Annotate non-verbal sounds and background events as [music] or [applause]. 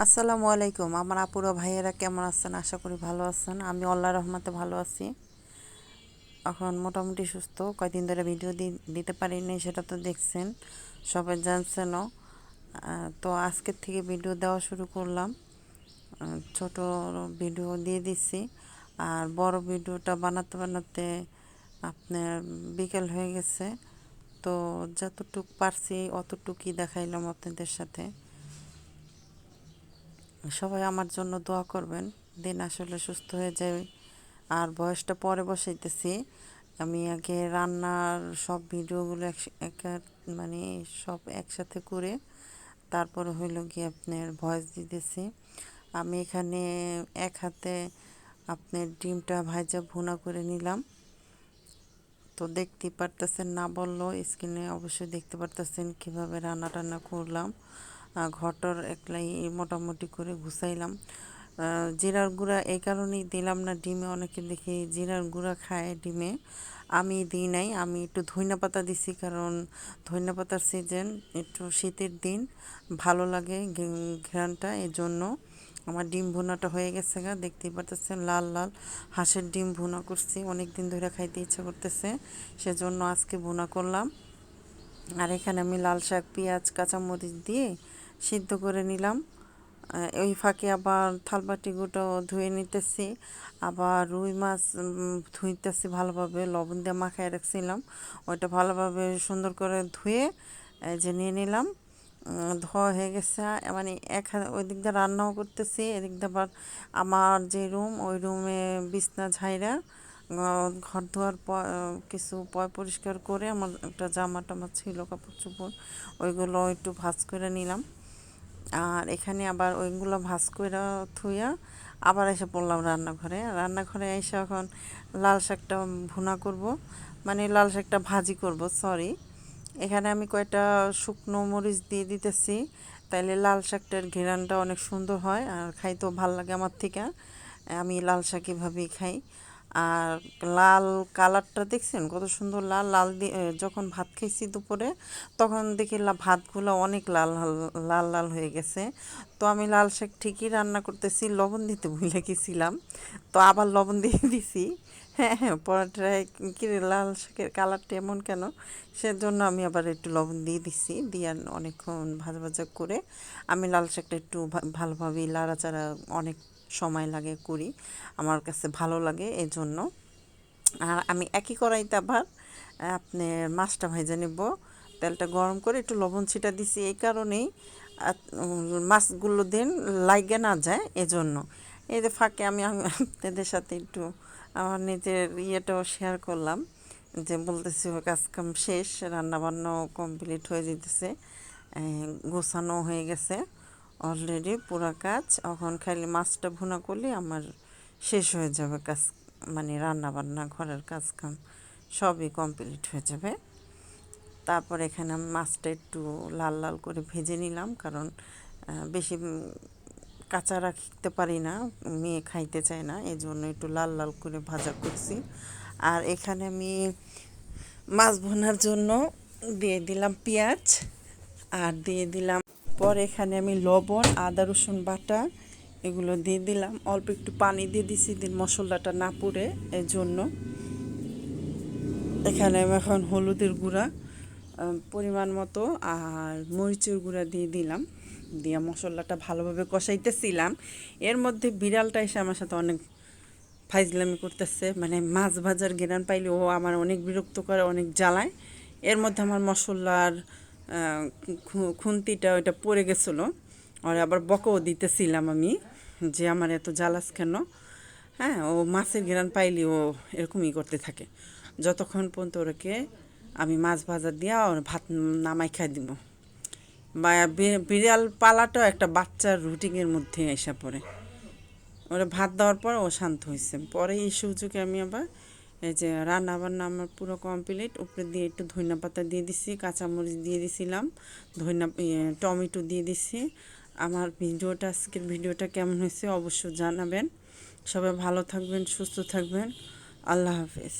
আসসালামু আলাইকুম। আমার আপুরা ভাইয়েরা কেমন আছেন? আশা করি ভালো আছেন। আমি আল্লাহ রহমতে ভালো আছি। এখন মোটামুটি সুস্থ। কয়দিন ধরে ভিডিও দিতে পারিনি, সেটা তো দেখছেন। সবাই জানছেনও। তো আজকের থেকে ভিডিও দেওয়া শুরু করলাম। ছোট ভিডিও দিয়ে দিচ্ছি আর বড় ভিডিওটা বানাতে বানাতে আপনার বিকেল হয়ে গেছে। তো যতটুক পারছি, অতটুকুই দেখাইলাম আপনাদের সাথে। সবাই আমার জন্য দোয়া করবেন। দিন আসলে সুস্থ হয়ে যাবে আর বয়সটা পরে বসাইতেছি। আমি আগে রান্নার সব ভিডিওগুলো এক মানে সব একসাথে করে তারপর হইল গিয়ে আপনার ভয়েস দিতেছি। আমি এখানে এক হাতে আপনার ডিমটা ভাজা ভুনা করে নিলাম। তো দেখতে পারতেছেন না বলল স্ক্রিনে অবশ্যই দেখতে পারতেছেন কীভাবে রান্না টান্না করলাম। ঘটর একলাই মোটামুটি করে ঘুষাইলাম জিরার গুঁড়া এই কারণেই দিলাম না ডিমে, অনেকে দেখি জিরার গুঁড়া খায় ডিমে। আমি দিই নাই, আমি একটু ধইনা পাতা দিছি কারণ ধইনা পাতার সিজন একটু শীতের দিন, ভালো লাগে ঘ্রানটা এই জন্য আমার ডিম ভুনাটা হয়ে গেছে গা, দেখতেই পারতেছেন লাল লাল হাঁসের ডিম ভুনা করছি অনেক দিন ধরে খাইতে ইচ্ছা করতেছে, সেজন্য আজকে ভুনা করলাম। আর এখানে আমি লাল শাক, পেঁয়াজ, কাঁচামরিচ দিয়ে সিদ্ধ করে নিলাম। ওই ফাঁকে আবার থালবাটিগুলো ধুয়ে নিতেছি। আবার রুই মাছ ধুইতেছি ভালোভাবে, লবণ দিয়ে মাখায় রাখছিলাম। ওইটা ভালোভাবে সুন্দর করে ধুয়ে যে নিয়ে নিলাম। ধোয়া হয়ে গেছে। মানে এক ওই দিক দিয়ে রান্নাও করতেছি। এদিক দিয়ে আবার আমার যে রুম, ওই রুমে বিছনা ঝাইরা ঘর ধোয়ার পর কিছু পয় পরিষ্কার করে আমার একটা জামা টামা ছিল কাপড় চোপড় ওইগুলো একটু ভাজ করে নিলাম। আর এখানে আবার ওইগুলো ভাজ করে থুইয়া আবার এসে পড়লাম রান্নাঘরে। রান্নাঘরে এসে এখন লাল শাকটা ভুনা করব। মানে লাল শাকটা ভাজি করব সরি এখানে আমি কয়টা শুকনো মরিচ দিয়ে দিতেছি। তাইলে লাল শাকটার ঘেরানটা অনেক সুন্দর হয় আর খাইতেও ভালো লাগে আমার থেকে। আমি লাল শাক এভাবেই খাই। আর লাল কালারটা দেখছেন? কত সুন্দর লাল লাল দিয়ে যখন ভাত খেয়েছি দুপুরে, তখন দেখি ভাতগুলো অনেক লাল লাল লাল হয়ে গেছে। তো আমি লাল শাক ঠিকই রান্না করতেছি, লবণ দিতে ভুলে গেছিলাম। তো আবার লবণ দিয়ে [laughs] দিছি। হ্যাঁ হ্যাঁ পরাটায় কি লাল শাকের কালারটা এমন কেন? সেজন্য আমি আবার একটু লবণ দিয়ে দিছি, দিয়ে অনেকক্ষণ ভাজা ভাজা করে আমি লাল শাকটা একটু ভালোভাবেই লাড়াচাড়া অনেক সময় লাগে করি। আমার কাছে ভালো লাগে এই জন্য আর আমি একই কড়াইতে আবার আপনার মাছটা ভেজে নেব। তেলটা গরম করে একটু লবণ ছিটা দিছি এই কারণেই। মাছগুলো দিন লাগে না যায় এজন্য। এই যে ফাঁকে আমি আপনাদের সাথে একটু আমার নিজের ইয়েটাও শেয়ার করলাম যে বলতেছি কাজ কাম শেষ, রান্নাবান্নাও কমপ্লিট হয়ে যেতেছে গোছানো হয়ে গেছে। অলরেডি পুরো কাজ। এখন খালি মাছটা ভুনা করলে আমার শেষ হয়ে যাবে কাজ মানে রান্না বান্না ঘরের কাজ কাম সবই কমপ্লিট হয়ে যাবে। তারপর এখানে আমি মাছটা একটু লাল লাল করে ভেজে নিলাম, কারণ বেশি কাঁচা রাখতে পারি না, মেয়ে খাইতে চায় না এই জন্য একটু লাল লাল করে ভাজা করছি। আর এখানে আমি মাছ ভোনার জন্য দিয়ে দিলাম পেঁয়াজ, আর দিয়ে দিলাম পর এখানে আমি লবণ, আদা, রসুন বাটা এগুলো দিয়ে দিলাম। অল্প একটু পানি দিয়ে দিছি দিন মশলাটা না পুড়ে এর জন্য এখানে আমি এখন হলুদের গুঁড়া পরিমাণ মতো আর মরিচের গুঁড়া দিয়ে দিলাম। দিয়ে মশলাটা ভালোভাবে কষাইতেছিলাম। এর মধ্যে বিড়ালটা এসে আমার সাথে অনেক ফাইজলামি করতেছে। মানে মাছ ভাজার গেরান পাইলে ও আমার অনেক বিরক্ত করে, অনেক জ্বালায়। এর মধ্যে আমার মশলার খুন্তিটা ওইটা পড়ে গেছিল। আর আবার বকও দিতেছিলাম আমি যে আমার এত জ্বালাস কেন? হ্যাঁ ও মাছের ঘেরান পাইলে ও এরকমই করতে থাকে। যতক্ষণ পর্যন্ত ওরকে আমি মাছ ভাজা দিয়া ওর ভাত নামাই খাই দিব। বা বিড়াল পালাটাও একটা বাচ্চার রুটিনের মধ্যে এসে পড়ে। ওরা ভাত দেওয়ার পর ও শান্ত হয়েছে পরে এই সুযোগে আমি আবার এই যে রান্না বান্না আমার পুরো কমপ্লিট উপরে দিয়ে একটু ধনিয়া পাতা দিয়ে দিছি, কাঁচামরিচ দিয়ে দিছিলাম ধনিয়া টমেটো দিয়ে দিছি। আমার ভিডিওটা, আজকের ভিডিওটা কেমন হয়েছে অবশ্যই জানাবেন। সবাই ভালো থাকবেন, সুস্থ থাকবেন। আল্লাহ হাফেজ।